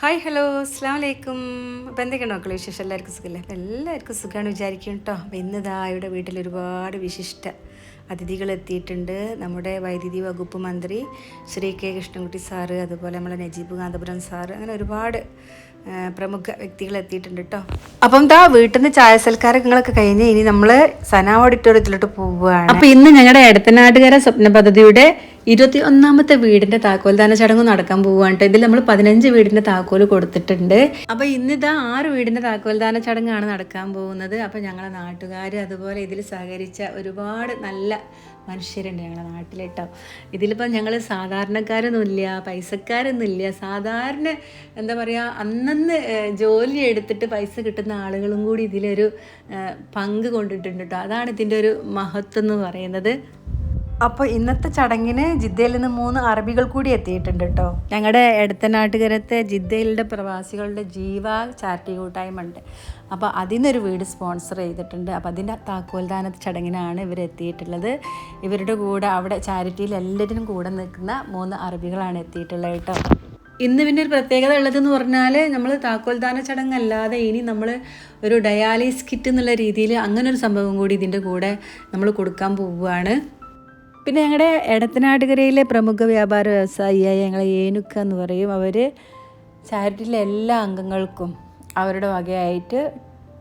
Hi hello അസ്സാം വലൈക്കും അപ്പോൾ എന്തൊക്കെയാണ് മക്കളെ വിശേഷം? എല്ലാവർക്കും സുഖമല്ലേ അപ്പോൾ എല്ലാവർക്കും സുഖമാണ് വിചാരിക്കും കേട്ടോ അപ്പോൾ ഇന്നിതാ ഇവിടെ വീട്ടിൽ ഒരുപാട് വിശിഷ്ട അതിഥികൾ എത്തിയിട്ടുണ്ട്. നമ്മുടെ വൈദ്യുതി വകുപ്പ് മന്ത്രി ശ്രീ കെ കൃഷ്ണൻകുട്ടി സാറ് അതുപോലെ നമ്മളെ നജീബ് കാന്തപുരം സാറ് അങ്ങനെ ഒരുപാട് പ്രമുഖ വ്യക്തികൾ എത്തിയിട്ടുണ്ട് കേട്ടോ അപ്പം ദാ വീട്ടിൽ നിന്ന് ചായ സൽക്കാരങ്ങളൊക്കെ കഴിഞ്ഞ് ഇനി നമ്മൾ സന ഓഡിറ്റോറിയത്തിലോട്ട് പോവുകയാണ്. അപ്പം ഇന്ന് ഞങ്ങളുടെ എടത്തനാട്ടുകര സ്വപ്ന പദ്ധതിയുടെ ഇരുപത്തി ഒന്നാമത്തെ വീടിന്റെ താക്കോൽദാന ചടങ്ങ് നടക്കാൻ പോവുകയാണ്. ഇതിൽ നമ്മൾ പതിനഞ്ച് വീടിന്റെ താക്കോൽ കൊടുത്തിട്ടുണ്ട്. അപ്പൊ ഇന്നിതാ ആറ് വീടിന്റെ താക്കോൽദാന ചടങ്ങാണ് നടക്കാൻ പോകുന്നത്. അപ്പൊ ഞങ്ങളെ നാട്ടുകാർ അതുപോലെ ഇതിൽ സഹകരിച്ച ഒരുപാട് നല്ല മനുഷ്യരുണ്ട് ഞങ്ങളുടെ നാട്ടിൽ കേട്ടോ. ഇതിലിപ്പോൾ ഞങ്ങൾ സാധാരണക്കാരൊന്നുമില്ല പൈസക്കാരൊന്നുമില്ല. സാധാരണ എന്താ പറയുക അന്നന്ന് ജോലി എടുത്തിട്ട് പൈസ കിട്ടുന്ന ആളുകളും കൂടി ഇതിലൊരു പങ്ക് കൊണ്ടിട്ടുണ്ട് കേട്ടോ. അതാണ് ഇതിന്റെ ഒരു മഹത്വം എന്ന് പറയുന്നത്. അപ്പോൾ ഇന്നത്തെ ചടങ്ങിന് ജിദ്ദയിൽ നിന്ന് മൂന്ന് അറബികൾ കൂടി എത്തിയിട്ടുണ്ട് കേട്ടോ. ഞങ്ങളുടെ എടത്തനാട്ടുകരത്തെ ജിദ്ദയിലെ പ്രവാസികളുടെ ജീവ ചാരിറ്റി കൂട്ടായ്മ ഉണ്ട്. അപ്പോൾ അതിനൊരു വീട് സ്പോൺസർ ചെയ്തിട്ടുണ്ട്. അപ്പോൾ അതിന്റെ താക്കോൽദാന ചടങ്ങിനാണ് ഇവർ എത്തിയിട്ടുള്ളത്. ഇവരുടെ കൂടെ അവിടെ ചാരിറ്റിയിൽ എല്ലാവരും കൂടെ നിൽക്കുന്ന മൂന്ന് അറബികളാണ് എത്തിയിട്ടുള്ളത് കേട്ടോ. ഇന്ന് പിന്നെ ഒരു പ്രത്യേകത ഉള്ളതെന്ന് പറഞ്ഞാൽ നമ്മൾ താക്കോൽദാന ചടങ്ങല്ലാതെ ഇനി നമ്മൾ ഒരു ഡയാലിസ് കിറ്റ് എന്നുള്ള രീതിയിൽ അങ്ങനൊരു സംഭവം കൂടി ഇതിന്റെ കൂടെ നമ്മൾ കൊടുക്കാൻ പോവുകയാണ്. പിന്നെ ഞങ്ങളുടെ എടത്തനാട്ടുകരയിലെ പ്രമുഖ വ്യാപാര വ്യവസായിയായ ഞങ്ങളെ ഏനുക്ക എന്ന് പറയും. അവർ ചാരിറ്റിയിലെ എല്ലാ അംഗങ്ങൾക്കും അവരുടെ വകയായിട്ട്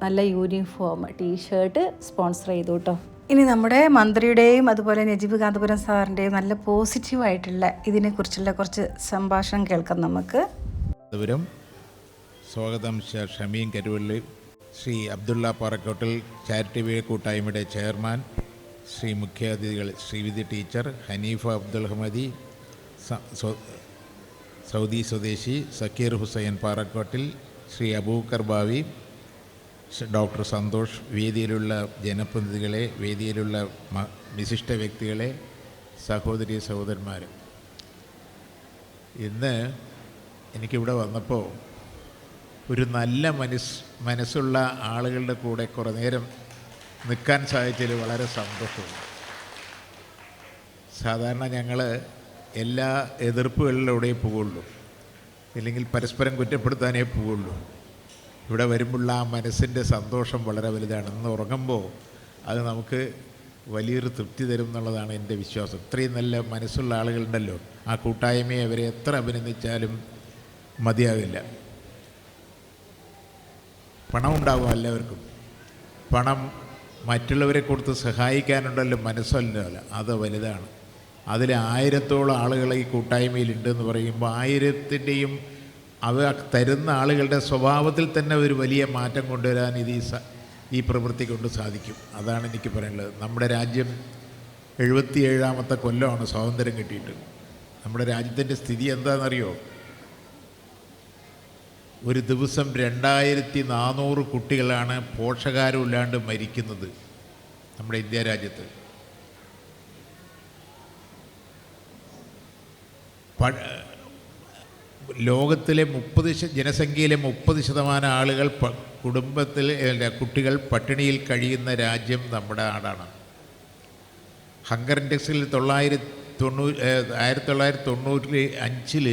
നല്ല യൂണിഫോം ടീഷർട്ട് സ്പോൺസർ ചെയ്തു കേട്ടോ ഇനി നമ്മുടെ മന്ത്രിയുടെയും അതുപോലെ നജീബ് കാന്തപുരം സാറിന്റെയും നല്ല പോസിറ്റീവായിട്ടുള്ള ഇതിനെക്കുറിച്ചുള്ള കുറച്ച് സംഭാഷണം കേൾക്കാം നമുക്ക്. സ്വാഗതം ഷമീൻ കരുവള്ളി ശ്രീ അബ്ദുള്ള പാറക്കോട്ടിൽ ചാരിറ്റി കൂട്ടായ്മയുടെ chairman Shri മുഖ്യാതിഥികൾ Srividhi teacher Hanifa Abdul Hamadi Saudi സ്വദേശി സക്കീർ ഹുസൈൻ പാറക്കോട്ടിൽ ശ്രീ അബൂക്കർ ബാവി ഡോക്ടർ സന്തോഷ് വേദിയിലുള്ള ജനപ്രതിനിധികളെ വേദിയിലുള്ള വിശിഷ്ട വ്യക്തികളെ സഹോദരി സഹോദരന്മാർ ഇന്ന് എനിക്കിവിടെ വന്നപ്പോൾ ഒരു നല്ല മനസ് മനസ്സുള്ള ആളുകളുടെ കൂടെ കുറേ നേരം നിൽക്കാൻ സാധിച്ചതിൽ വളരെ സന്തോഷമുണ്ട്. സാധാരണ ഞങ്ങൾ എല്ലാ എതിർപ്പുകളിലൂടെ പോവുള്ളൂ. ഇല്ലെങ്കിൽ പരസ്പരം കുറ്റപ്പെടുത്താനേ പോവുള്ളൂ. ഇവിടെ വരുമ്പോഴുള്ള ആ മനസ്സിന്റെ സന്തോഷം വളരെ വലുതാണ്. ഇന്ന് ഉറങ്ങുമ്പോൾ അത് നമുക്ക് വലിയൊരു തൃപ്തി തരും എന്നുള്ളതാണ് എന്റെ വിശ്വാസം. ഇത്രയും നല്ല മനസ്സുള്ള ആളുകളുണ്ടല്ലോ. ആ കൂട്ടായ്മയെ അവരെ എത്ര അഭിനന്ദിച്ചാലും മതിയാകില്ല പണം എല്ലാവർക്കും. പണം മറ്റുള്ളവരെ കൊടുത്ത് സഹായിക്കാനുണ്ടല്ലോ മനസ്സല്ല. അത് വലുതാണ്. അതിൽ ആയിരത്തോളം ആളുകൾ ഈ കൂട്ടായ്മയിലുണ്ടെന്ന് പറയുമ്പോൾ ആയിരത്തിന്റെയും അവ തരുന്ന ആളുകളുടെ സ്വഭാവത്തിൽ തന്നെ ഒരു വലിയ മാറ്റം കൊണ്ടുവരാൻ ഇത് ഈ ഈ പ്രവൃത്തി കൊണ്ട് സാധിക്കും. അതാണ് എനിക്ക് പറയാനുള്ളത്. നമ്മുടെ രാജ്യം എഴുപത്തിയേഴാമത്തെ കൊല്ലമാണ് സ്വാതന്ത്ര്യം കിട്ടിയിട്ട്. നമ്മുടെ രാജ്യത്തിന്റെ സ്ഥിതി എന്താണെന്നറിയോ? ഒരു ദിവസം രണ്ടായിരത്തി നാനൂറ് കുട്ടികളാണ് പോഷകാരമില്ലാണ്ട് മരിക്കുന്നത് നമ്മുടെ ഇന്ത്യ രാജ്യത്ത്. ലോകത്തിലെ മുപ്പത് ജനസംഖ്യയിലെ മുപ്പത് ശതമാനം ആളുകൾ കുടുംബത്തിൽ കുട്ടികൾ പട്ടിണിയിൽ കഴിയുന്ന രാജ്യം നമ്മുടെ നാടാണ്. ഹങ്കർ ഇൻഡെക്സിൽ തൊള്ളായിരത്തി തൊണ്ണൂറ് ആയിരത്തി തൊള്ളായിരത്തി തൊണ്ണൂറ്റി അഞ്ചിൽ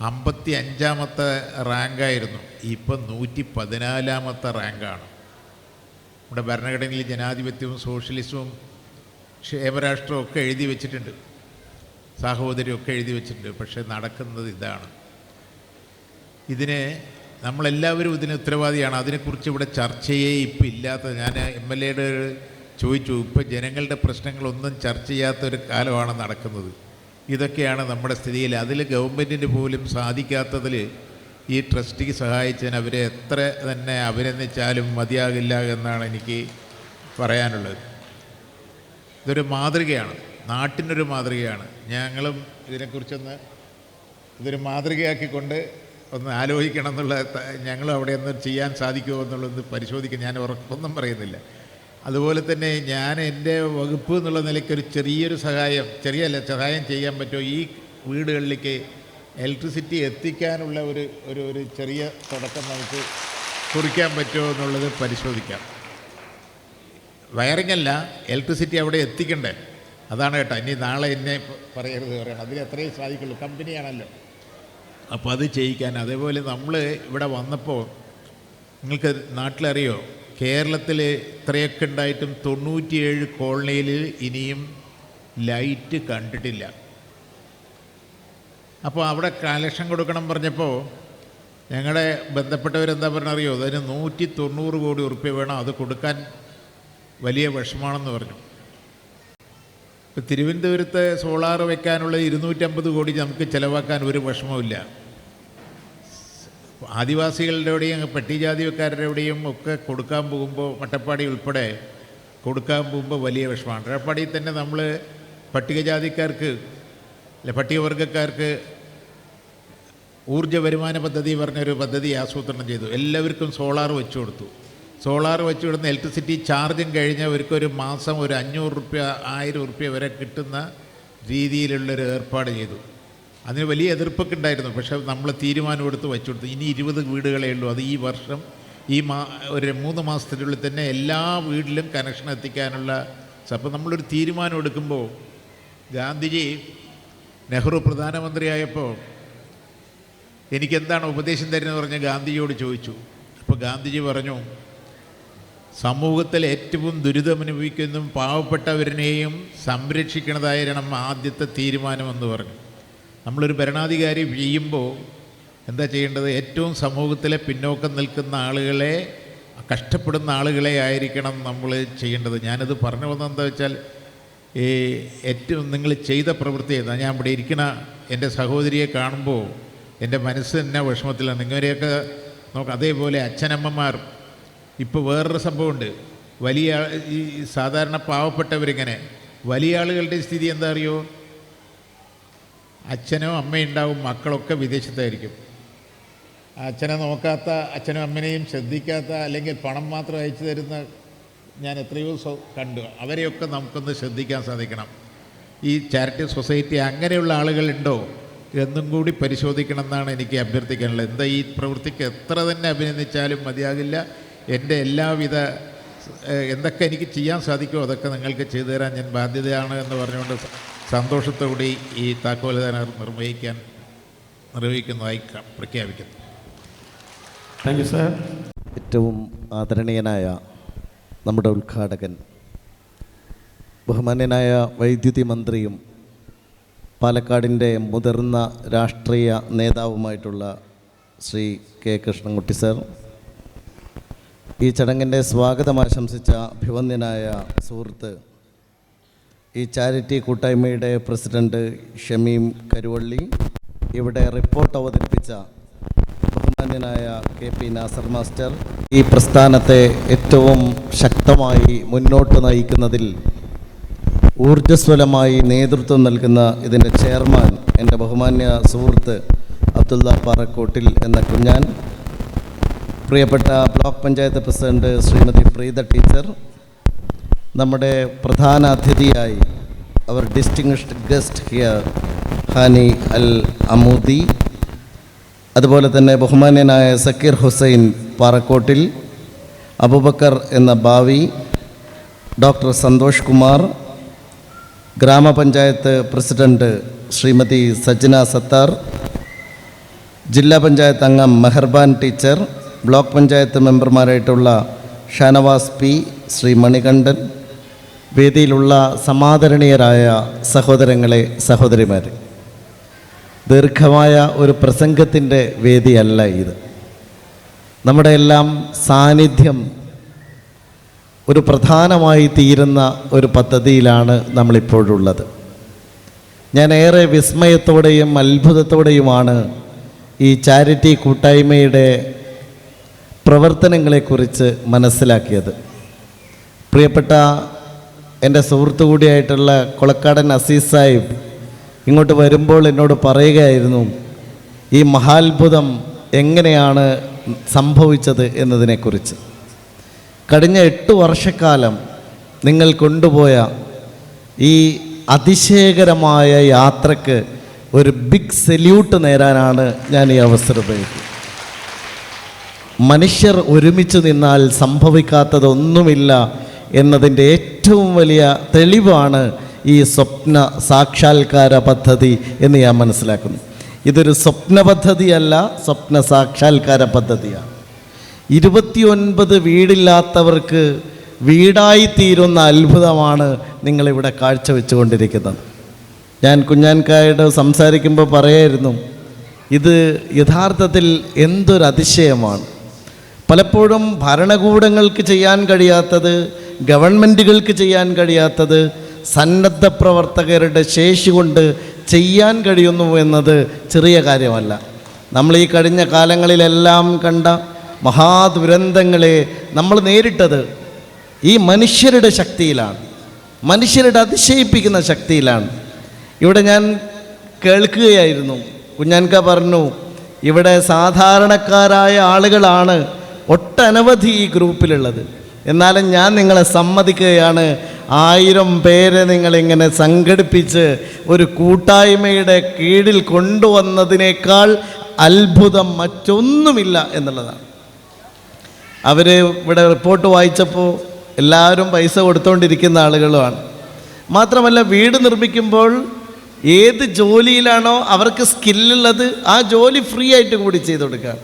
അമ്പത്തി അഞ്ചാമത്തെ റാങ്കായിരുന്നു. ഇപ്പം നൂറ്റി പതിനാലാമത്തെ റാങ്കാണ്. നമ്മുടെ ഭരണഘടനയിൽ ജനാധിപത്യവും സോഷ്യലിസവും ക്ഷേമരാഷ്ട്രവും ഒക്കെ എഴുതി വെച്ചിട്ടുണ്ട്. സാഹോദര്യമൊക്കെ എഴുതി വെച്ചിട്ടുണ്ട്. പക്ഷേ നടക്കുന്നത് ഇതാണ്. ഇതിന് നമ്മളെല്ലാവരും ഇതിന് ഉത്തരവാദിയാണ്. അതിനെക്കുറിച്ച് ഇവിടെ ചർച്ചയേ ഇപ്പം ഇല്ലാത്ത ഞാൻ എം എൽ എയുടെ ചോദിച്ചു. ഇപ്പം ജനങ്ങളുടെ പ്രശ്നങ്ങളൊന്നും ചർച്ച ചെയ്യാത്തൊരു കാലമാണ് നടക്കുന്നത്. ഇതൊക്കെയാണ് നമ്മുടെ സ്ഥിതിയിൽ. അതിൽ ഗവൺമെന്റിന് പോലും സാധിക്കാത്തതിൽ ഈ ട്രസ്റ്റിക്ക് സഹായിച്ചതിന് അവരെ എത്ര തന്നെ അഭിനന്ദിച്ചാലും മതിയാകില്ല എന്നാണ് എനിക്ക് പറയാനുള്ളത്. ഇതൊരു മാതൃകയാണ്. നാട്ടിനൊരു മാതൃകയാണ്. ഞങ്ങളും ഇതിനെക്കുറിച്ചൊന്ന് ഇതൊരു മാതൃകയാക്കിക്കൊണ്ട് ഒന്ന് ആലോചിക്കണം എന്നുള്ള ഞങ്ങളും അവിടെ ഒന്ന് ചെയ്യാൻ സാധിക്കുമോ എന്നുള്ളത് പരിശോധിക്കാൻ ഞാൻ ഉറപ്പൊന്നും പറയുന്നില്ല. അതുപോലെ തന്നെ ഞാൻ എന്റെ വകുപ്പ് എന്നുള്ള നിലയ്ക്ക് ഒരു ചെറിയൊരു സഹായം ചെറിയല്ല സഹായം ചെയ്യാൻ പറ്റുമോ? ഈ വീടുകളിലേക്ക് ഇലക്ട്രിസിറ്റി എത്തിക്കാനുള്ള ഒരു ഒരു ഒരു ചെറിയ തുടക്കം നമുക്ക് കുറിക്കാൻ പറ്റുമോ എന്നുള്ളത് പരിശോധിക്കാം. വയറിംഗ് അല്ല ഇലക്ട്രിസിറ്റി അവിടെ എത്തിക്കണ്ടേ? അതാണ് കേട്ടോ ഇനി നാളെ എന്നെ പറയരുത് പറയണം. അതിൽ എത്രയും സാധിക്കുള്ളൂ കമ്പനിയാണല്ലോ. അപ്പോൾ അത് ചെയ്യിക്കാൻ അതേപോലെ നമ്മൾ ഇവിടെ വന്നപ്പോൾ നിങ്ങൾക്ക് നാട്ടിലറിയോ? കേരളത്തിൽ ഇത്രയൊക്കെ ഉണ്ടായിട്ടും തൊണ്ണൂറ്റിയേഴ് കോളനിയിൽ ഇനിയും ലൈറ്റ് കണ്ടിട്ടില്ല. അപ്പോൾ അവിടെ കലക്ഷൻ കൊടുക്കണം പറഞ്ഞപ്പോൾ ഞങ്ങളുടെ ബന്ധപ്പെട്ടവരെന്താ പറഞ്ഞറിയോ? അതിന് നൂറ്റി തൊണ്ണൂറ് കോടി ഉറുപ്പ്യ വേണം. അത് കൊടുക്കാൻ വലിയ വിഷമാണെന്ന് പറഞ്ഞു. ഇപ്പോൾ തിരുവനന്തപുരത്ത് സോളാർ വെക്കാനുള്ള ഇരുന്നൂറ്റമ്പത് കോടി നമുക്ക് ചിലവാക്കാൻ ഒരു വിഷമവുമില്ല. ആദിവാസികളുടെ പട്ടിജാതിക്കാരുടെയും ഒക്കെ കൊടുക്കാൻ പോകുമ്പോൾ മട്ടപ്പാടി ഉൾപ്പെടെ കൊടുക്കാൻ പോകുമ്പോൾ വലിയ വിഷമമാണ്. മട്ടപ്പാടിയിൽ തന്നെ നമ്മൾ പട്ടികജാതിക്കാർക്ക് അല്ലെ പട്ടികവർഗക്കാർക്ക് ഊർജ വരുമാന പദ്ധതി പറഞ്ഞൊരു പദ്ധതി ആസൂത്രണം ചെയ്തു. എല്ലാവർക്കും സോളാർ വെച്ചു കൊടുത്തു. സോളാർ വെച്ചു കൊടുക്കുന്ന ഇലക്ട്രിസിറ്റി ചാർജും കഴിഞ്ഞവർക്കൊരു മാസം ഒരു അഞ്ഞൂറ് റുപ്യ ആയിരം റുപ്യ വരെ കിട്ടുന്ന രീതിയിലുള്ളൊരു ഏർപ്പാട് ചെയ്തു. അതിന് വലിയ എതിർപ്പൊക്കെ ഉണ്ടായിരുന്നു. പക്ഷേ നമ്മൾ തീരുമാനമെടുത്ത് വെച്ചു കൊടുത്തു. ഇനി ഇരുപത് വീടുകളേ ഉള്ളൂ. അത് ഈ വർഷം ഈ മാ ഒരു മൂന്ന് മാസത്തിനുള്ളിൽ തന്നെ എല്ലാ വീട്ടിലും കണക്ഷൻ എത്തിക്കാനുള്ള അപ്പോൾ നമ്മളൊരു തീരുമാനം എടുക്കുമ്പോൾ ഗാന്ധിജി നെഹ്റു പ്രധാനമന്ത്രിയായപ്പോൾ എനിക്കെന്താണ് ഉപദേശം തരുന്നത് പറഞ്ഞ് ഗാന്ധിജിയോട് ചോദിച്ചു. അപ്പോൾ ഗാന്ധിജി പറഞ്ഞു സമൂഹത്തിൽ ഏറ്റവും ദുരിതമനുഭവിക്കുന്നതും പാവപ്പെട്ടവരിനെയും സംരക്ഷിക്കുന്നതായിരണം ആദ്യത്തെ തീരുമാനമെന്ന് പറഞ്ഞു. നമ്മളൊരു ഭരണാധികാരി ചെയ്യുമ്പോൾ എന്താ ചെയ്യേണ്ടത്? ഏറ്റവും സമൂഹത്തിലെ പിന്നോക്കം നിൽക്കുന്ന ആളുകളെ കഷ്ടപ്പെടുന്ന ആളുകളെ ആയിരിക്കണം നമ്മൾ ചെയ്യേണ്ടത്. ഞാനത് പറഞ്ഞു വന്നത് എന്താ വെച്ചാൽ ഈ ഏറ്റവും നിങ്ങൾ ചെയ്ത പ്രവൃത്തി എന്താ ഞാൻ ഇവിടെ ഇരിക്കണ എന്റെ സഹോദരിയെ കാണുമ്പോൾ എന്റെ മനസ്സ് തന്നെ വിഷമത്തിലാണ്. നിങ്ങളെയൊക്കെ നോക്കാം അതേപോലെ അച്ഛനമ്മമാർ. ഇപ്പോൾ വേറൊരു സംഭവമുണ്ട്. വലിയ ഈ സാധാരണ പാവപ്പെട്ടവരിങ്ങനെ. വലിയ ആളുകളുടെ സ്ഥിതി എന്താ അറിയോ? അച്ഛനോ അമ്മയുണ്ടാവും മക്കളൊക്കെ വിദേശത്തായിരിക്കും. അച്ഛനെ നോക്കാത്ത അച്ഛനും അമ്മനെയും ശ്രദ്ധിക്കാത്ത അല്ലെങ്കിൽ പണം മാത്രം അയച്ചു തരുന്ന ഞാൻ എത്രയോ കണ്ടു. അവരെയൊക്കെ നമുക്കൊന്ന് ശ്രദ്ധിക്കാൻ സാധിക്കണം. ഈ ചാരിറ്റി സൊസൈറ്റി അങ്ങനെയുള്ള ആളുകളുണ്ടോ? എന്നും കൂടി പരിശോധിക്കണം എന്നാണ് എനിക്ക് അഭ്യർത്ഥിക്കാനുള്ളത്. എന്താ ഈ പ്രവൃത്തിക്ക് എത്ര തന്നെ അഭിനന്ദിച്ചാലും മതിയാകില്ല. എന്റെ എല്ലാവിധ എന്തൊക്കെ എനിക്ക് ചെയ്യാൻ സാധിക്കുമോ അതൊക്കെ നിങ്ങൾക്ക് ചെയ്തു തരാൻ ഞാൻ ബാധ്യതയാണ് എന്ന് പറഞ്ഞുകൊണ്ട് സന്തോഷത്തോടെ ഈ താക്കോൽദാനം നിർവഹിക്കാൻ നിർവഹിക്കുന്നതായി പ്രഖ്യാപിക്കുന്നു. താങ്ക് യു സാർ ഏറ്റവും ആദരണീയനായ നമ്മുടെ ഉദ്ഘാടകൻ ബഹുമാന്യനായ വൈദ്യുതി മന്ത്രിയും പാലക്കാടിന്റെ മുതിർന്ന രാഷ്ട്രീയ നേതാവുമായിട്ടുള്ള ശ്രീ കെ കൃഷ്ണൻകുട്ടി സർ ഈ ചടങ്ങിന്റെ സ്വാഗതം ആശംസിച്ച അഭിവന്ദ്യനായ സുഹൃത്ത് ഈ ചാരിറ്റി കൂട്ടായ്മയുടെ പ്രസിഡന്റ് ഷമീം കരുവള്ളി ഇവിടെ റിപ്പോർട്ട് അവതരിപ്പിച്ച ബഹുമാന്യനായ കെ പി നാസർ മാസ്റ്റർ ഈ പ്രസ്ഥാനത്തെ ഏറ്റവും ശക്തമായി മുന്നോട്ട് നയിക്കുന്നതിൽ ഊർജസ്വലമായി നേതൃത്വം നൽകുന്ന ഇതിന്റെ ചെയർമാൻ എന്റെ ബഹുമാന്യ സുഹൃത്ത് അബ്ദുള്ള പാറക്കോട്ടിൽ എന്ന കുഞ്ഞാൻ പ്രിയപ്പെട്ട block panchayat president Shrimati Preetha teacher നമ്മുടെ പ്രധാന അതിഥിയായി അവർ ഡിസ്റ്റിങ്ഷ്ഡ് ഗസ്റ്റ് ഹിയർ ഹാനി അൽ അമൂദി അതുപോലെ തന്നെ ബഹുമാന്യനായ സക്കീർ ഹുസൈൻ പാറക്കോട്ടിൽ അബുബക്കർ എന്ന ഭാവി ഡോക്ടർ സന്തോഷ് കുമാർ ഗ്രാമപഞ്ചായത്ത് പ്രസിഡന്റ് ശ്രീമതി സജ്ന സത്താർ ജില്ലാ പഞ്ചായത്ത് അംഗം മെഹർബാൻ ടീച്ചർ ബ്ലോക്ക് പഞ്ചായത്ത് മെമ്പർമാരായിട്ടുള്ള ഷാനവാസ് പി ശ്രീ മണികണ്ഠൻ വേദിയിലുള്ള സമാദരണീയരായ സഹോദരങ്ങളെ സഹോദരിമാരെ ദീർഘമായ ഒരു പ്രസംഗത്തിന്റെ വേദിയല്ല ഇത്. നമ്മുടെ എല്ലാം സാന്നിധ്യം ഒരു പ്രധാനമായി തീരുന്ന ഒരു പദ്ധതിയിലാണ് നമ്മളിപ്പോഴുള്ളത്. ഞാൻ ഏറെ വിസ്മയത്തോടെയും അത്ഭുതത്തോടെയുമാണ് ഈ ചാരിറ്റി കൂട്ടായ്മയുടെ പ്രവർത്തനങ്ങളെക്കുറിച്ച് മനസ്സിലാക്കിയത്. പ്രിയപ്പെട്ട എന്റെ സുഹൃത്തു കൂടിയായിട്ടുള്ള കൊളക്കാടൻ അസീസ് സാഹിബ് ഇങ്ങോട്ട് വരുമ്പോൾ എന്നോട് പറയുകയായിരുന്നു ഈ മഹാത്ഭുതം എങ്ങനെയാണ് സംഭവിച്ചത് എന്നതിനെക്കുറിച്ച്. കഴിഞ്ഞ എട്ട് വർഷക്കാലം നിങ്ങൾ കൊണ്ടുപോയ ഈ അതിശയകരമായ യാത്രയ്ക്ക് ഒരു ബിഗ് സെല്യൂട്ട് നേരാനാണ് ഞാൻ ഈ അവസരം ഉപയോഗിക്കുന്നത്. മനുഷ്യർ ഒരുമിച്ച് നിന്നാൽ സംഭവിക്കാത്തതൊന്നുമില്ല എന്നതിന്റെ ഏറ്റവും വലിയ തെളിവാണ് ഈ സ്വപ്ന സാക്ഷാത്കാര പദ്ധതി എന്ന് ഞാൻ മനസ്സിലാക്കുന്നു. ഇതൊരു സ്വപ്ന പദ്ധതിയല്ല സ്വപ്ന സാക്ഷാത്കാര പദ്ധതിയാണ്. ഇരുപത്തിയൊൻപത് വീടില്ലാത്തവർക്ക് വീടായി തീരുന്ന അത്ഭുതമാണ് നിങ്ങളിവിടെ കാഴ്ചവെച്ചുകൊണ്ടിരിക്കുന്നത്. ഞാൻ കുഞ്ഞാൻകായോട് സംസാരിക്കുമ്പോൾ പറയായിരുന്നു ഇത് യഥാർത്ഥത്തിൽ എന്തൊരു അതിശയമാണ് പലപ്പോഴും ഭരണകൂടങ്ങൾക്ക് ചെയ്യാൻ കഴിയാത്തത് ഗവൺമെന്റുകൾക്ക് ചെയ്യാൻ കഴിയാത്തത് സന്നദ്ധ പ്രവർത്തകരുടെ ശേഷി കൊണ്ട് ചെയ്യാൻ കഴിയുന്നു എന്നത് ചെറിയ കാര്യമല്ല. നമ്മൾ ഈ കഴിഞ്ഞ കാലങ്ങളിലെല്ലാം കണ്ട മഹാദുരന്തങ്ങളെ നമ്മൾ നേരിട്ടത് ഈ മനുഷ്യരുടെ ശക്തിയിലാണ്. മനുഷ്യരുടെ അതിശയിപ്പിക്കുന്ന ശക്തിയിലാണ്. ഇവിടെ ഞാൻ കേൾക്കുകയായിരുന്നു. കുഞ്ഞാൻക പറഞ്ഞു ഇവിടെ സാധാരണക്കാരായ ആളുകളാണ് ഒട്ടനവധി ഈ ഗ്രൂപ്പിലുള്ളത്. എന്നാലും ഞാൻ നിങ്ങളെ സമ്മതിക്കുകയാണ്. ആയിരം പേരെ നിങ്ങളിങ്ങനെ സംഘടിപ്പിച്ച് ഒരു കൂട്ടായ്മയുടെ കീഴിൽ കൊണ്ടുവന്നതിനേക്കാൾ അത്ഭുതം മറ്റൊന്നുമില്ല എന്നുള്ളതാണ്. അവർ ഇവിടെ റിപ്പോർട്ട് വായിച്ചപ്പോൾ എല്ലാവരും പൈസ കൊടുത്തുകൊണ്ടിരിക്കുന്ന ആളുകളുമാണ്. മാത്രമല്ല വീട് നിർമ്മിക്കുമ്പോൾ ഏത് ജോലിയിലാണോ അവർക്ക് സ്കില്ലുള്ളത് ആ ജോലി ഫ്രീ ആയിട്ട് കൂടി ചെയ്ത് കൊടുക്കുക.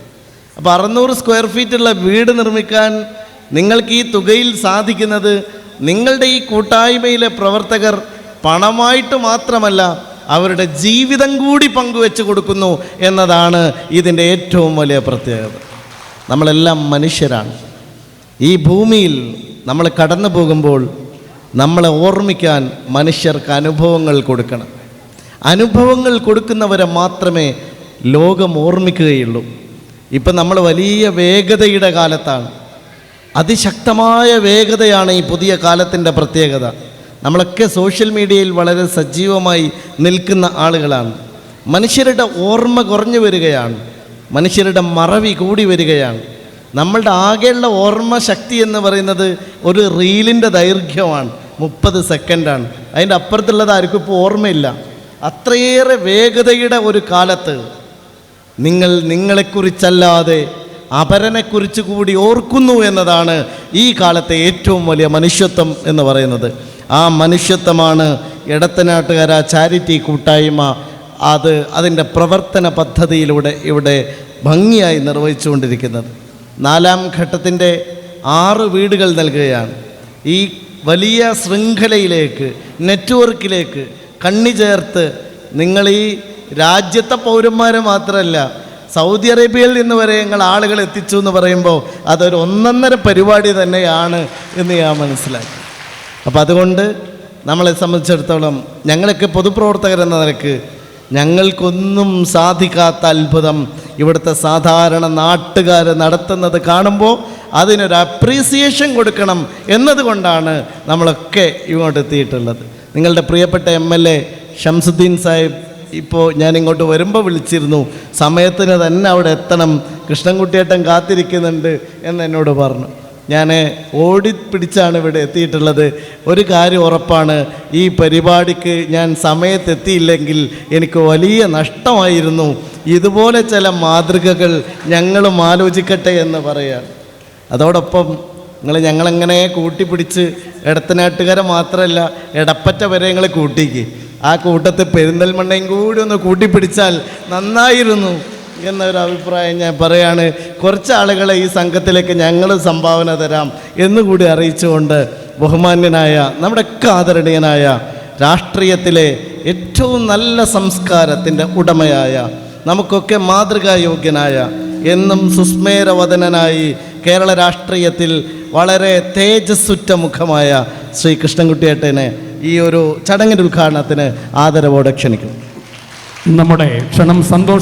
അപ്പോൾ അറുന്നൂറ് സ്ക്വയർ ഫീറ്റുള്ള വീട് നിർമ്മിക്കാൻ നിങ്ങൾക്ക് ഈ തുകയിൽ സാധിക്കുന്നത് നിങ്ങളുടെ ഈ കൂട്ടായ്മയിലെ പ്രവർത്തകർ പണമായിട്ട് മാത്രമല്ല അവരുടെ ജീവിതം കൂടി പങ്കുവെച്ച് കൊടുക്കുന്നു എന്നതാണ് ഇതിന്റെ ഏറ്റവും വലിയ പ്രത്യേകത. നമ്മളെല്ലാം മനുഷ്യരാണ്. ഈ ഭൂമിയിൽ നമ്മൾ കടന്നു പോകുമ്പോൾ നമ്മളെ ഓർമ്മിക്കാൻ മനുഷ്യർക്ക് അനുഭവങ്ങൾ കൊടുക്കണം. അനുഭവങ്ങൾ കൊടുക്കുന്നവരെ മാത്രമേ ലോകം ഓർമ്മിക്കുകയുള്ളൂ. ഇപ്പം നമ്മൾ വലിയ വേഗതയുടെ കാലത്താണ്. അതിശക്തമായ വേഗതയാണ് ഈ പുതിയ കാലത്തിന്റെ പ്രത്യേകത. നമ്മളൊക്കെ സോഷ്യൽ മീഡിയയിൽ വളരെ സജീവമായി നിൽക്കുന്ന ആളുകളാണ്. മനുഷ്യരുടെ ഓർമ്മ കുറഞ്ഞു വരികയാണ്. മനുഷ്യരുടെ മറവി കൂടി വരികയാണ്. നമ്മളുടെ ആകെയുള്ള ഓർമ്മ ശക്തി എന്ന് പറയുന്നത് ഒരു റീലിന്റെ ദൈർഘ്യമാണ്. മുപ്പത് സെക്കൻഡാണ്. അതിന്റെ അപ്പുറത്തുള്ളത് ആർക്കും ഇപ്പോൾ ഓർമ്മയില്ല. അത്രയേറെ വേഗതയുടെ ഒരു കാലത്ത്. നിങ്ങൾ നിങ്ങളെക്കുറിച്ചല്ലാതെ അപരനെക്കുറിച്ച് കൂടി ഓർക്കുന്നു എന്നതാണ് ഈ കാലത്തെ ഏറ്റവും വലിയ മനുഷ്യത്വം എന്ന് പറയുന്നത്. ആ മനുഷ്യത്വമാണ് ഇടത്തനാട്ടുകാര ചാരിറ്റി കൂട്ടായ്മ. അത് അതിന്റെ പ്രവർത്തന പദ്ധതിയിലൂടെ ഇവിടെ ഭംഗിയായി നിർവഹിച്ചുകൊണ്ടിരിക്കുന്നത്. നാലാം ഘട്ടത്തിന്റെ ആറ് വീടുകൾ നൽകുകയാണ്. ഈ വലിയ ശൃംഖലയിലേക്ക് നെറ്റ്വർക്കിലേക്ക് കണ്ണി ചേർത്ത് നിങ്ങൾ ഈ രാജ്യത്തെ പൗരന്മാരെ മാത്രമല്ല സൗദി അറേബ്യയിൽ നിന്ന് വരെ ഞങ്ങൾ ആളുകൾ എത്തിച്ചു എന്ന് പറയുമ്പോൾ അതൊരു ഒന്നൊന്നര പരിപാടി തന്നെയാണ് എന്ന് ഞാൻ മനസ്സിലാക്കി. അപ്പം അതുകൊണ്ട് നമ്മളെ സംബന്ധിച്ചിടത്തോളം ഞങ്ങളൊക്കെ പൊതുപ്രവർത്തകരെന്ന നിലയ്ക്ക് ഞങ്ങൾക്കൊന്നും സാധിക്കാത്ത അത്ഭുതം ഇവിടുത്തെ സാധാരണ നാട്ടുകാർ നടത്തുന്നത് കാണുമ്പോൾ അതിനൊരു അപ്രീസിയേഷൻ കൊടുക്കണം എന്നതുകൊണ്ടാണ് നമ്മളൊക്കെ ഇങ്ങോട്ട് എത്തിയിട്ടുള്ളത്. നിങ്ങളുടെ പ്രിയപ്പെട്ട M L A Shamsuddin Sahib ഇപ്പോൾ ഞാൻ ഇങ്ങോട്ട് വരുമ്പോൾ വിളിച്ചിരുന്നു. സമയത്തിന് തന്നെ അവിടെ എത്തണം. കൃഷ്ണൻകുട്ടിയേട്ടൻ കാത്തിരിക്കുന്നുണ്ട് എന്ന് എന്നോട് പറഞ്ഞു. ഞാൻ ഓടിപ്പിടിച്ചാണ് ഇവിടെ എത്തിയിട്ടുള്ളത്. ഒരു കാര്യം ഉറപ്പാണ്. ഈ പരിപാടിക്ക് ഞാൻ സമയത്തെത്തിയില്ലെങ്കിൽ എനിക്ക് വലിയ നഷ്ടമായിരുന്നു. ഇതുപോലെ ചില മാതൃകകൾ ഞങ്ങളും ആലോചിക്കട്ടെ എന്ന് പറയാം. അതോടൊപ്പം നിങ്ങൾ ഞങ്ങളെങ്ങനെ കൂട്ടിപ്പിടിച്ച് ഇടത്തനാട്ടുകാരെ മാത്രമല്ല ഇടപ്പറ്റ വരെ നിങ്ങൾ കൂട്ടിക്ക്. ആ കൂട്ടത്തെ പെരിന്തൽമണ്ണയും കൂടി ഒന്ന് കൂട്ടിപ്പിടിച്ചാൽ നന്നായിരുന്നു എന്നൊരു അഭിപ്രായം ഞാൻ പറയാണ്. കുറച്ച് ആളുകളെ ഈ സംഘത്തിലേക്ക് ഞങ്ങൾ സംഭാവന തരാം എന്നുകൂടി അറിയിച്ചുകൊണ്ട് ബഹുമാന്യനായ നമ്മുടെ കാതരണീയനായ രാഷ്ട്രീയത്തിലെ ഏറ്റവും നല്ല സംസ്കാരത്തിന്റെ ഉടമയായ നമുക്കൊക്കെ മാതൃകായോഗ്യനായ എന്നും സുസ്മേരവദനായി കേരള രാഷ്ട്രീയത്തിൽ വളരെ തേജസ്സുറ്റ മുഖമായ ശ്രീ കൃഷ്ണൻകുട്ടിയേട്ടനെ ഈ ഒരു ചടങ്ങിന്റെ ഉദ്ഘാടനത്തിന് ആദരവോടെ ക്ഷണിക്കുന്നു. നമ്മുടെ ക്ഷണം സന്തോഷം